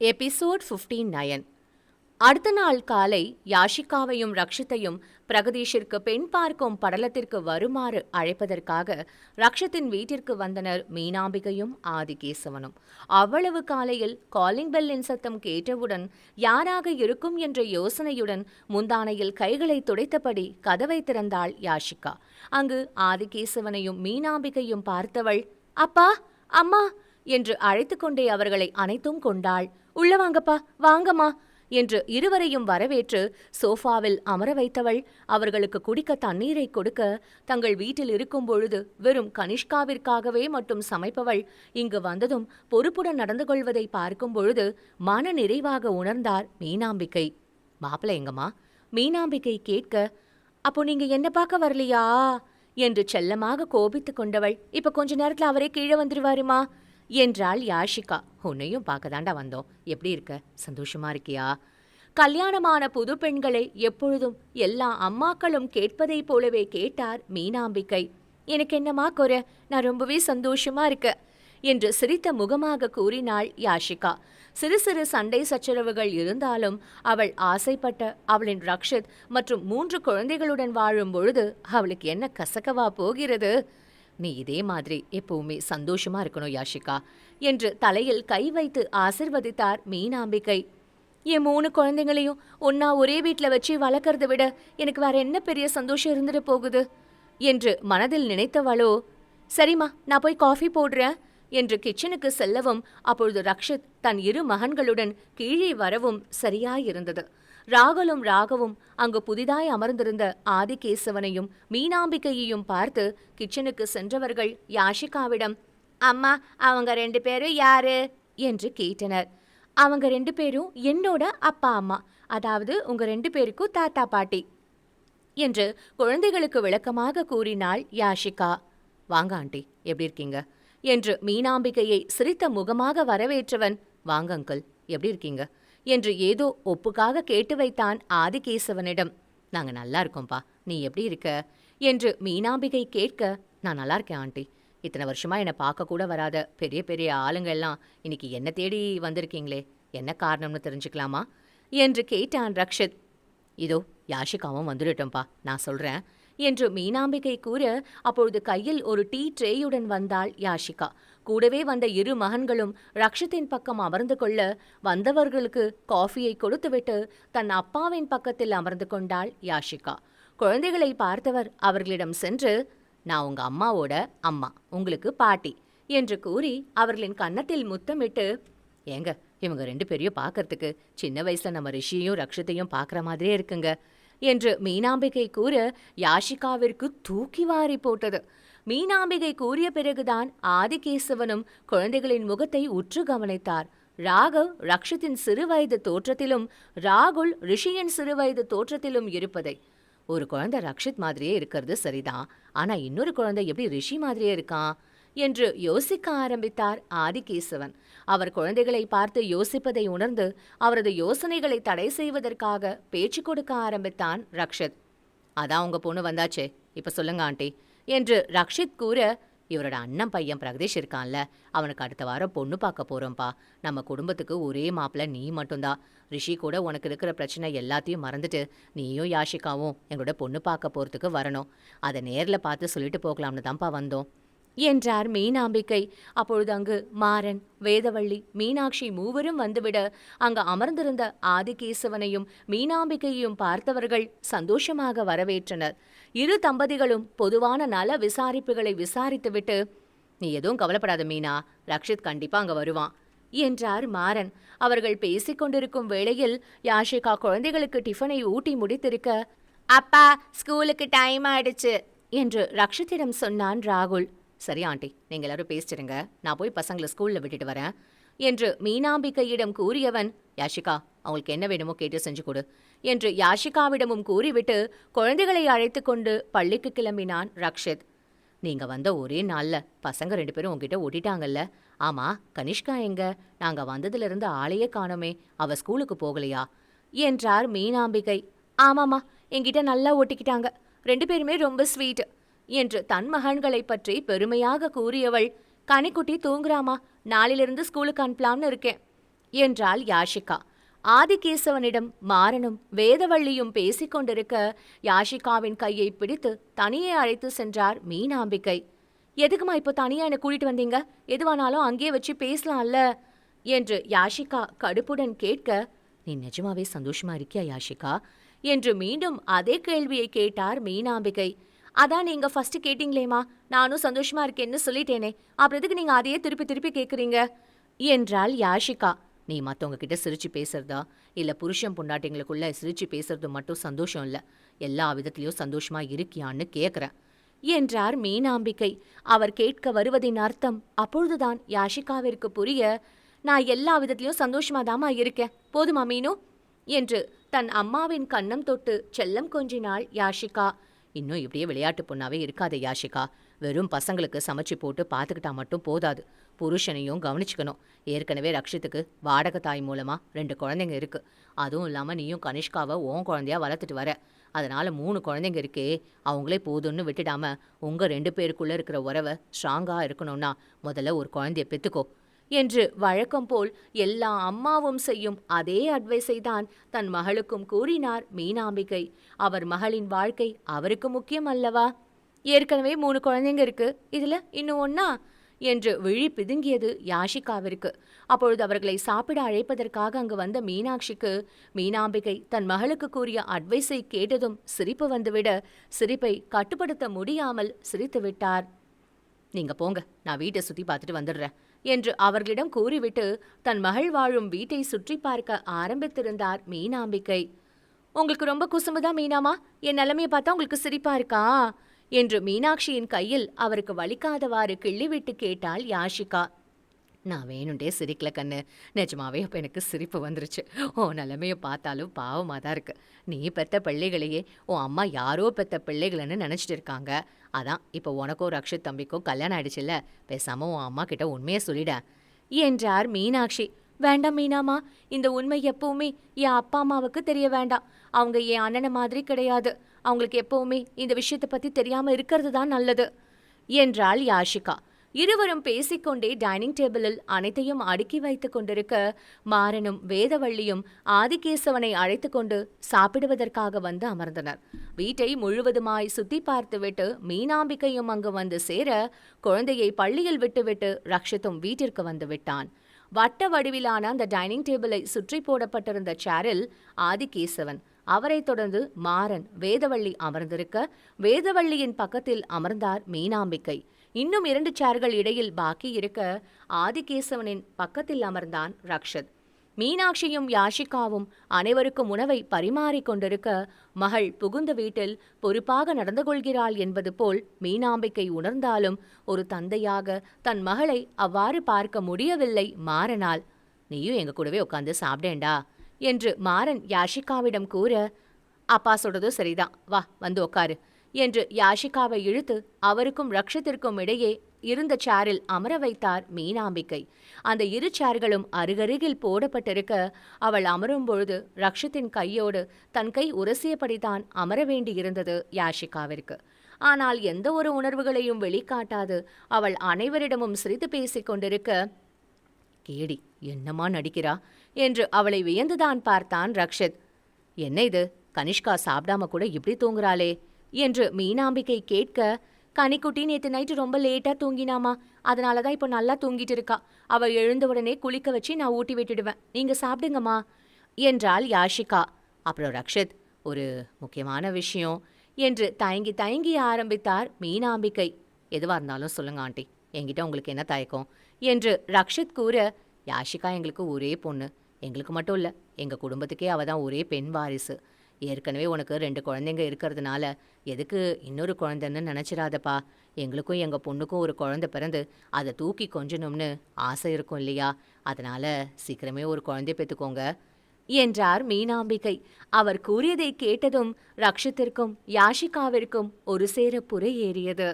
Episode 59 nine அடுத்த நாள் காலை யாஷிகாவையும் ரக்ஷித்தையும் பிரகதீஷிற்கு பெண் பார்க்கும் படலத்திற்கு வருமாறு அழைப்பதற்காக ரக்ஷத்தின் வீட்டிற்கு வந்தனர் மீனாம்பிகையும் ஆதிகேசவனும். அவ்வளவு காலையில் காலிங் பெல்லின் சத்தம் கேட்டவுடன் யாராக இருக்கும் என்ற யோசனையுடன் முந்தானையில் கைகளை துடைத்தபடி கதவை திறந்தாள் யாஷிகா. அங்கு ஆதிகேசவனையும் மீனாம்பிகையும் பார்த்தவள் அப்பா அம்மா என்று அழைத்து கொண்டே அவர்களை அனைத்தும் கொண்டாள் உள்ள வாங்கப்பா வாங்கம்மா என்று இருவரையும் வரவேற்று சோஃபாவில் அமர வைத்தவள் அவர்களுக்கு குடிக்க தண்ணீரை கொடுக்க தங்கள் வீட்டில் இருக்கும் பொழுது வெறும் கனிஷ்காவிற்காகவே மட்டும் சமைப்பவள் இங்கு வந்ததும் பொறுப்புடன் நடந்து கொள்வதை பார்க்கும் பொழுது மன நிறைவாக உணர்ந்தார் மீனாம்பிகை மாப்பிள்ள எங்கம்மா? மீனாம்பிகை கேட்க அப்போ நீங்க என்ன பார்க்க வரலையா? என்று செல்லமாக கோபித்துக் கொண்டவள் இப்ப கொஞ்ச நேரத்துல அவரே கீழே வந்துருவாருமா? என்றாள் யாஷிகா. உன்னையும் பார்க்க தாண்டா வந்தோம். எப்படி இருக்க? சந்தோஷமா இருக்கியா? கல்யாணமான புது பெண்களை எப்பொழுதும் எல்லா அம்மாக்களும் கேட்பதைப் போலவே கேட்டார் மீனாம்பிக்கை எனக்கு என்னமா குறை? நான் ரொம்பவே சந்தோஷமா இருக்க என்று சிரித்த முகமாக கூறினாள் யாஷிகா. சிறு சிறு சண்டை சச்சரவுகள் இருந்தாலும் அவள் ஆசைப்பட்ட அவளின் ரக்ஷித் மற்றும் மூன்று குழந்தைகளுடன் வாழும் பொழுது அவளுக்கு என்ன கசக்கவா போகிறது? நீ இதே மாதிரி எப்பவுமே சந்தோஷமா இருக்கணும் யாஷிகா என்று தலையில் கை வைத்து ஆசிர்வதித்தார் மீனாம்பிகை. என் மூணு குழந்தைங்களையும் ஒன்னா ஒரே வீட்டில் வச்சு வளர்க்கறத விட எனக்கு வேற என்ன பெரிய சந்தோஷம் இருந்துட்டு போகுது? என்று மனதில் நினைத்தவளோ சரிம்மா நான் போய் காஃபி போடுறேன் என்று கிச்சனுக்கு செல்லவும் அப்பொழுது ரக்ஷித் தன் இரு மகன்களுடன் கீழே வரவும் சரியாயிருந்தது. ராகுலும் ராகவும் அங்கு புதிதாய் அமர்ந்திருந்த ஆதிகேசவனையும் மீனாம்பிகையையும் பார்த்து கிச்சனுக்கு சென்றவர்கள் யாஷிகாவிடம் அம்மா அவங்க ரெண்டு பேரும் யாரு? என்று கேட்டனர். அவங்க ரெண்டு பேரும் என்னோட அப்பா அம்மா. அதாவது உங்க ரெண்டு பேருக்கும் தாத்தா பாட்டி என்று குழந்தைகளுக்கு விளக்கமாக கூறினாள் யாஷிகா. வாங்க ஆண்டி எப்படி இருக்கீங்க? என்று மீனாம்பிகையை சிரித்த முகமாக வரவேற்றவன் வாங்க அங்கிள் எப்படி இருக்கீங்க? என்று ஏதோ ஒப்புக்காக கேட்டு வைத்தான் ஆதிகேசவனிடம். நாங்க நல்லா இருக்கோம்ப்பா நீ எப்படி இருக்க? என்று மீனாம்பிகை கேட்க நான் நல்லா இருக்கேன் ஆண்டி. இத்தனை வருஷமா என்னை பார்க்க கூட வராத பெரிய பெரிய ஆளுங்க எல்லாம் இன்னைக்கு என்ன தேடி வந்திருக்கீங்களே? என்ன காரணம்னு தெரிஞ்சுக்கலாமா? என்று கேட்டான் ரக்ஷித். இதோ யாஷிகாவும் வந்துடட்டும்பா. நான் சொல்றேன் என்று மீனாம்பிகை கூற அப்பொழுது கையில் ஒரு டீ ட்ரேயுடன் வந்தாள் யாஷிகா. கூடவே வந்த இரு மகன்களும் ரக்ஷித்தின் பக்கம் அமர்ந்து கொள்ள வந்தவர்களுக்கு காஃபியை கொடுத்துவிட்டு தன் அப்பாவின் பக்கத்தில் அமர்ந்து கொண்டாள் யாஷிகா. குழந்தைகளை பார்த்தவர் அவர்களிடம் சென்று நான் உங்க அம்மாவோட அம்மா உங்களுக்கு பாட்டி என்று கூறி அவர்களின் கன்னத்தில் முத்தமிட்டு ஏங்க இவங்க ரெண்டு பேரையும் பார்க்கறதுக்கு சின்ன வயசுல நம்ம ரிஷியையும் ரக்ஷத்தையும் பார்க்குற மாதிரியே இருக்குங்க என்று மீனாம்பிகை கூற யாஷிகாவிற்கு தூக்கி வாரி போட்டது. மீனாம்பிகை கூறிய பிறகுதான் ஆதிகேசவனும் குழந்தைகளின் முகத்தை உற்று கவனித்தார். ராகவ் ரக்ஷித்தின் சிறுவயது தோற்றத்திலும் ராகுல் ரிஷியின் சிறுவயது தோற்றத்திலும் இருப்பதை. ஒரு குழந்தை ரக்ஷித் மாதிரியே இருக்கிறது சரிதான் ஆனா இன்னொரு குழந்தை எப்படி ரிஷி மாதிரியே இருக்கான் என்று யோசிக்க ஆரம்பித்தார் ஆதிகேசவன். அவர் குழந்தைகளை பார்த்து யோசிப்பதை உணர்ந்து அவரது யோசனைகளை தடை செய்வதற்காக பேச்சு கொடுக்க ஆரம்பித்தான் ரக்ஷித். அதான் உங்க பொண்ணு வந்தாச்சே. இப்ப சொல்லுங்க ஆண்டி. என்று ரக்ஷித் கூற இவரோட அண்ணன் பையன் பிரகதீஷ் இருக்கான்ல அவனுக்கு அடுத்த வாரம் பொண்ணு பார்க்க போகிறோம்ப்பா நம்ம குடும்பத்துக்கு ஒரே மாப்பிள்ள நீ மட்டும்தான் ரிஷி கூட உனக்கு இருக்கிற பிரச்சனை எல்லாத்தையும் மறந்துட்டு நீயும் யாஷிகாவும் எங்களோட பொண்ணு பார்க்க போகிறதுக்கு வரணும். அதை நேரில் பார்த்து சொல்லிட்டு போகலாம்னு தான்ப்பா வந்தோம். என்றார் மீனாம்பிக்கை. அப்பொழுது அங்கு மாறன் வேதவள்ளி மீனாட்சி மூவரும் வந்துவிட அங்கு அமர்ந்திருந்த ஆதிகேசவனையும் மீனாம்பிக்கையையும் பார்த்தவர்கள் சந்தோஷமாக வரவேற்றனர். இரு தம்பதிகளும் பொதுவான நல விசாரிப்புகளை விசாரித்துவிட்டு நீ எதுவும் கவலைப்படாத மீனா ரக்ஷித் கண்டிப்பா அங்க வருவான் என்றார் மாறன். அவர்கள் பேசிக் கொண்டிருக்கும் வேளையில் யாஷிகா குழந்தைகளுக்கு டிஃபனை ஊட்டி முடித்திருக்க அப்பா ஸ்கூலுக்கு டைம் ஆயிடுச்சு என்று ரக்ஷித்திடம் சொன்னான் ராகுல். சரி ஆண்டி நீங்க எல்லாரும் பேசிடுங்க நான் போய் பசங்களை ஸ்கூல்ல விட்டுட்டு வரேன். என்று மீனாம்பிகையிடம் கூறியவன் யாஷிகா அவங்களுக்கு என்ன வேணுமோ கேட்டு செஞ்சு கொடு. என்று யாஷிகாவிடமும் கூறிவிட்டு குழந்தைகளை அழைத்து கொண்டு பள்ளிக்கு கிளம்பினான் ரக்ஷித். நீங்க வந்த ஒரே நாள்ல பசங்க ரெண்டு பேரும் உங்ககிட்ட ஓட்டிட்டாங்கல்ல ஆமா கனிஷ்கா எங்க? நாங்க வந்ததுல இருந்து ஆளையே காணோமே. அவ ஸ்கூலுக்கு போகலையா? என்றார் மீனாம்பிகை. ஆமாமா என்கிட்ட நல்லா ஓட்டிக்கிட்டாங்க. ரெண்டு பேருமே ரொம்ப ஸ்வீட் என்று தன் மகன்களைப் பற்றி பெருமையாக கூறியவள் கனிக்குட்டி தூங்குறாமா? நாளிலிருந்து ஸ்கூலுக்கு அனுப்பலாம்னு இருக்கேன் என்றாள் யாஷிகா. ஆதிகேசவனிடம் மாறனும் வேதவள்ளியும் பேசிக் கொண்டிருக்க யாஷிகாவின் கையை பிடித்து தனியே அழைத்து சென்றார் மீனாம்பிகை எதுக்குமா இப்போ தனியா என்னை கூட்டிட்டு வந்தீங்க? எதுவானாலும் அங்கேயே வச்சு பேசலாம்ல என்று யாஷிகா கடுப்புடன் கேட்க நீ நிஜமாவே சந்தோஷமா இருக்கியா யாஷிகா? என்று மீண்டும் அதே கேள்வியை கேட்டார் மீனாம்பிகை அதான் நீங்க ஃபர்ஸ்ட் கேட்டீங்களேமா நானும் சந்தோஷமா இருக்கேன்னு சொல்லிட்டேனே. அப்புறம் எதுக்கு நீங்க அதையே திருப்பி திருப்பி கேக்குறீங்க? என்றாள் யாஷிகா. நீ மற்றவங்க கிட்ட சிரிச்சு பேசுறதா? இல்ல புருஷன் பொண்டாட்டிங்களுக்குள்ள சிரிச்சு பேசுறது மட்டும் சந்தோஷம் இல்ல. எல்லா விதத்திலயும் சந்தோஷமா இருக்கியான்னு கேட்குறேன் என்றார் மீனாம்பிகை. அவர் கேட்க வருவதின் அர்த்தம் அப்பொழுதுதான் யாஷிகாவிற்கு புரிய நான் எல்லா விதத்திலயும் சந்தோஷமாதாம்மா இருக்கேன். போதுமா மீனு? என்று தன் அம்மாவின் கன்னம் தொட்டு செல்லம் கொஞ்சினாள் யாஷிகா. இன்னும் இப்படியே விளையாட்டு பொண்ணாவே இருக்காதே யாஷிகா. வெறும் பசங்களுக்கு சமைச்சு போட்டு பார்த்துக்கிட்டா மட்டும் போதாது. புருஷனையும் கவனிச்சுக்கணும். ஏற்கனவே ரக்ஷித்துக்கு வாடகை தாய் மூலமாக ரெண்டு குழந்தைங்க இருக்கு. அதுவும் இல்லாமல் நீயும் கனிஷ்காவை உன் குழந்தையா வளர்த்துட்டு வர. அதனால் மூணு குழந்தைங்க இருக்கே அவங்களே போதும்னு விட்டுடாம உங்கள் ரெண்டு பேருக்குள்ளே இருக்கிற உறவை ஸ்ட்ராங்காக இருக்கணும்னா முதல்ல ஒரு குழந்தைய பெற்றுக்கோ என்று வழக்கம் போல் எல்லா அம்மாவும் செய்யும் அதே அட்வைஸை தான் தன் மகளுக்கும் கூறினார் மீனாம்பிகை. அவர் மகளின் வாழ்க்கை அவருக்கு முக்கியம் அல்லவா? ஏற்கனவே மூணு குழந்தைங்க இருக்கு. இதுல இன்னும் ஒன்னா என்று விழி பிதுங்கியது யாஷிகாவிற்கு. அப்பொழுது அவர்களை சாப்பிட அழைப்பதற்காக அங்கு வந்த மீனாட்சிக்கு மீனாம்பிகை தன் மகளுக்கு கூறிய அட்வைஸை கேட்டதும் சிரிப்பு வந்துவிட சிரிப்பை கட்டுப்படுத்த முடியாமல் சிரித்து விட்டார் நீங்க போங்க. நான் வீட்டை சுத்தி பார்த்துட்டு வந்துடுறேன். என்று அவர்களிடம் கூறிவிட்டு தன் மகள் வாழும் வீட்டை சுற்றி பார்க்க ஆரம்பித்திருந்தார் மீனாம்பிக்கை. உங்களுக்கு ரொம்ப குசும்புதான் மீனாமா? என் நிலைமையை பார்த்தா உங்களுக்கு சிரிப்பா இருக்கா? என்று மீனாட்சியின் கையில் அவருக்கு வலிக்காதவாறு கிள்ளிவிட்டு கேட்டாள் யாஷிகா. நான் வேணுண்டே சிரிக்கல கண்ணு. நிஜமாவே இப்போ எனக்கு சிரிப்பு வந்துருச்சு. உன் நிலைமையை பார்த்தாலும் பாவமாக தான் இருக்கு. நீ பெத்த பிள்ளைகளையே உன் அம்மா யாரோ பெத்த பிள்ளைகளைன்னு நினச்சிட்டு இருக்காங்க. அதான் இப்போ உனக்கோ ரக்ஷித் தம்பிக்கோ கல்யாணம் ஆயிடுச்சுல்ல? பேசாம உன் அம்மா கிட்ட உண்மையை சொல்லிட. என்றார் மீனாட்சி. வேண்டாம் மீனாமா இந்த உண்மை எப்பவுமே என் அப்பா அம்மாவுக்கு தெரிய வேண்டாம். அவங்க என் அண்ணனை மாதிரி கிடையாது. அவங்களுக்கு எப்பவுமே இந்த விஷயத்தை பத்தி தெரியாம இருக்கிறது தான் நல்லது என்றாள் யாஷிகா. இருவரும் பேசிக்கொண்டே டைனிங் டேபிளில் அனைத்தையும் அடுக்கி வைத்துக் கொண்டிருக்க மாறனும் வேதவள்ளியும் ஆதிகேசவனை அழைத்து கொண்டு சாப்பிடுவதற்காக வந்து அமர்ந்தனர். வீட்டை முழுவதுமாய் சுத்தி பார்த்துவிட்டு மீனாம்பிக்கையும் அங்கு வந்து சேர குழந்தையை பள்ளியில் விட்டுவிட்டு ரக்ஷித்தும் வீட்டிற்கு வந்து விட்டான். வட்ட வடிவிலான அந்த டைனிங் டேபிளை சுற்றி போடப்பட்டிருந்த சேரில் ஆதிகேசவன் அவரைத் தொடர்ந்து மாறன் வேதவள்ளி அமர்ந்திருக்க வேதவள்ளியின் பக்கத்தில் அமர்ந்தார் மீனாம்பிக்கை இன்னும் இரண்டு சேர்கள் இடையில் பாக்கி இருக்க ஆதிகேசவனின் பக்கத்தில் அமர்ந்தான் ரக்ஷத். மீனாட்சியும் யாஷிகாவும் அனைவருக்கும் உணவை பரிமாறிக் கொண்டிருக்க மகள் புகுந்த வீட்டில் பொறுப்பாக நடந்து கொள்கிறாள் என்பது போல் மீனாம்பிக்கை உணர்ந்தாலும் ஒரு தந்தையாக தன் மகளை அவ்வாறு பார்க்க முடியவில்லை மாறனால் நீயும் எங்க கூடவே உட்காந்து சாப்பிடேண்டா என்று மாறன் யாஷிகாவிடம் கூற அப்பா சொல்றதும் சரிதான். வா வந்து உக்காரு என்று யாஷிகாவை இழுத்து அவருக்கும் ரக்ஷத்திற்கும் இடையே இருந்த சேரில் அமர வைத்தார் மீனாம்பிக்கை. அந்த இரு சேர்களும் அருகருகில் போடப்பட்டிருக்க அவள் அமரும் பொழுது ரக்ஷத்தின் கையோடு தன் கை உரசியபடிதான் அமர வேண்டியிருந்தது யாஷிகாவிற்கு. ஆனால் எந்த ஒரு உணர்வுகளையும் வெளிக்காட்டாது அவள் அனைவரிடமும் சிரித்து பேசிக் கொண்டிருக்க கேடி என்னமா நடிக்கிறா? என்று அவளை வியந்துதான் பார்த்தான் ரக்ஷித். என்ன இது? கனிஷ்கா சாப்பிடாம கூட இப்படி தூங்குறாளே? என்று மீனாம்பிகை கேட்க கனிக்குட்டி நேற்று நைட்டு ரொம்ப லேட்டா தூங்கினாமா அதனால தான் இப்போ நல்லா தூங்கிட்டு இருக்கா. அவள் எழுந்த உடனே குளிக்க வச்சு நான் ஊட்டி விட்டுடுவேன். நீங்க சாப்பிடுங்கம்மா என்றாள் யாஷிகா. அப்புறம் ரக்ஷித் ஒரு முக்கியமான விஷயம் என்று தயங்கி தயங்கி ஆரம்பித்தார் மீனாம்பிகை. எதுவா இருந்தாலும் சொல்லுங்க ஆண்டி. என்கிட்ட உங்களுக்கு என்ன தயக்கம்? என்று ரக்ஷித் கூற யாஷிகா எங்களுக்கு ஒரே பொண்ணு. எங்களுக்கு மட்டும் இல்லை எங்கள் குடும்பத்துக்கே அவள் தான் ஒரே பெண் வாரிசு. ஏற்கனவே உனக்கு ரெண்டு குழந்தைங்க இருக்கிறதுனால எதுக்கு இன்னொரு குழந்தைன்னு நினச்சிடாதப்பா. எங்களுக்கும் எங்கள் பொண்ணுக்கும் ஒரு குழந்தை பிறந்து அதை தூக்கி கொஞ்சணும்னு ஆசை இருக்கும் இல்லையா? அதனால சீக்கிரமே ஒரு குழந்தை பெற்றுக்கோங்க என்றார் மீனாம்பிகை. அவர் கூறியதை கேட்டதும் ரக்ஷத்திற்கும் யாஷிகாவிற்கும் ஒரு சேர புரை ஏறியது.